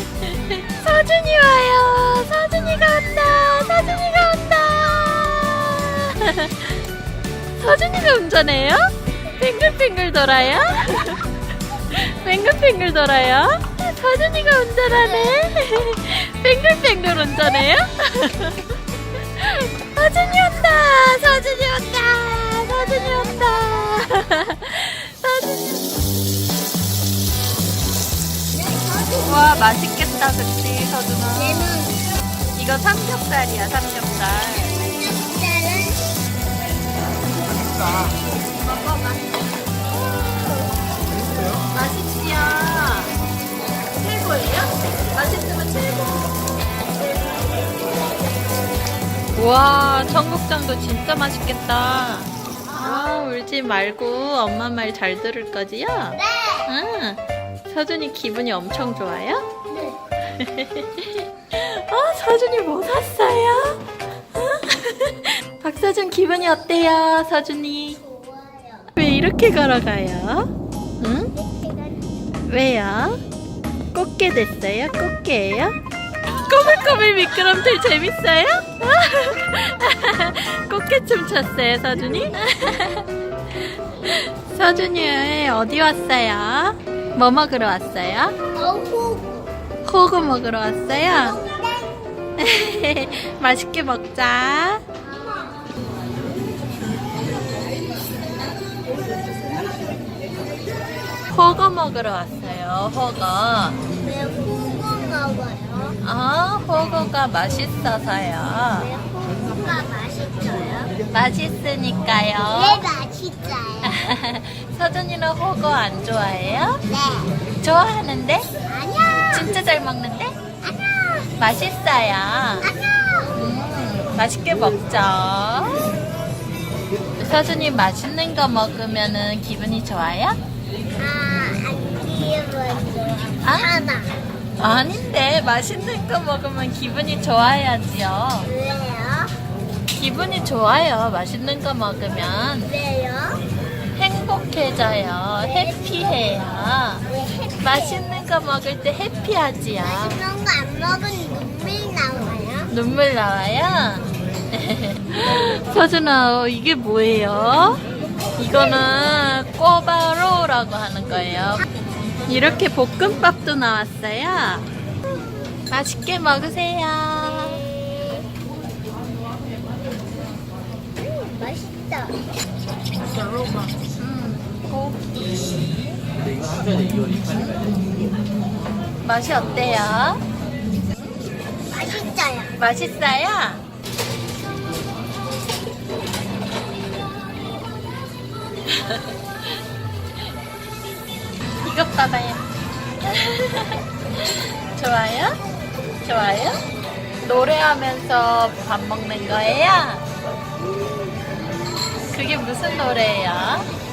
서준이 와요. 서준이가 온다. 서준이가 온다. 서준이가 운전해요? 뱅글뱅글 돌아요? 뱅글뱅글 돌아요? 서준이가 운전하네. 뱅글뱅글 운전해요? 서준이 온다. 서준이 온다. 서준이 온다. 와 맛있겠다, 그치 서준아? 이거 삼겹살이야, 삼겹살. 먹어봐. 맛있지요? 최고예요? 맛있으면 최고. 와, 청국장도 진짜 맛있겠다. 아, 울지 말고 엄마 말 잘 들을 거지요? 네. 응. 서준이 기분이 엄청 좋아요? 어, 서준이 뭐 샀어요? 어? 박서준 기분이 어때요, 서준이? 좋아요. 왜 이렇게 걸어가요? 응? 왜요? 꽃게 됐어요? 꽃게예요? 꼬물꼬물 미끄럼틀 재밌어요? 꽃게 춤 췄어요, 서준이? 서준이 어디 왔어요? 뭐 먹으러 왔어요? 어후. 호구 먹으러 왔어요? 맛있게 먹자. 호거 먹으러 왔어요. 호거. 왜 호구가 와요? 아, 호거가 맛있어서요. 왜 호구가 맛있어요? 맛있으니까요. 왜 맛있어요? 서준이는 호거 안 좋아해요? 네. 좋아하는데? 아니야. 진짜 잘 먹는데? 아니야. 맛있어요. 아니야. 음, 맛있게 먹죠. 서준이 맛있는 거 먹으면은 기분이 좋아요? 아, 안 귀여워져. 아? 하나. 아닌데 맛있는 거 먹으면 기분이 좋아야지요. 왜요? 기분이 좋아요. 맛있는 거 먹으면 왜요? 행복해져요. 해피해요. 왜 햇빛 맛있는 거 먹을 때 해피하지요. 맛있는 거 안 먹으면 눈물 나와요? 눈물 나와요? 서준아, 이게 뭐예요? 이거는 꼬바로라고 하는 거예요. 이렇게 볶음밥도 나왔어요. 맛있게 먹으세요. 음, 맛있다. 음, 고기. 맛이 어때요? 맛있어요. 맛있어요? 이것 봐봐요. 좋아요? 좋아요? 노래하면서 밥 먹는 거예요? 그게 무슨 노래예요?